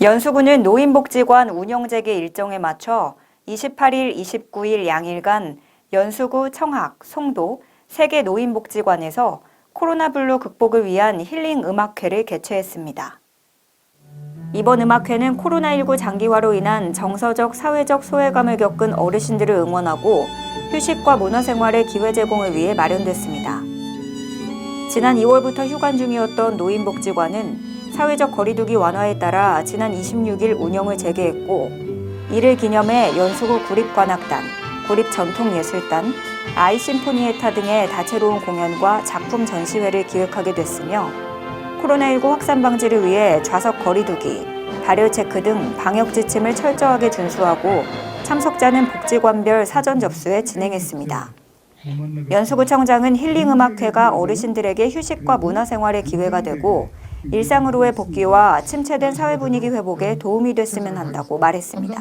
연수구는 노인복지관 운영재개 일정에 맞춰 28일, 29일 양일간 연수구 청학, 송도 세개 노인복지관에서 코로나 블루 극복을 위한 힐링 음악회를 개최했습니다. 이번 음악회는 코로나19 장기화로 인한 정서적, 사회적 소외감을 겪은 어르신들을 응원하고 휴식과 문화생활의 기회 제공을 위해 마련됐습니다. 지난 2월부터 휴관 중이었던 노인복지관은 사회적 거리두기 완화에 따라 지난 26일 운영을 재개했고 이를 기념해 연수구 구립관악단, 구립전통예술단, 아이심포니에타 등의 다채로운 공연과 작품 전시회를 기획하게 됐으며 코로나19 확산 방지를 위해 좌석 거리두기, 발열 체크 등 방역 지침을 철저하게 준수하고 참석자는 복지관별 사전 접수에 진행했습니다. 연수구청장은 힐링음악회가 어르신들에게 휴식과 문화생활의 기회가 되고 일상으로의 복귀와 침체된 사회 분위기 회복에 도움이 됐으면 한다고 말했습니다.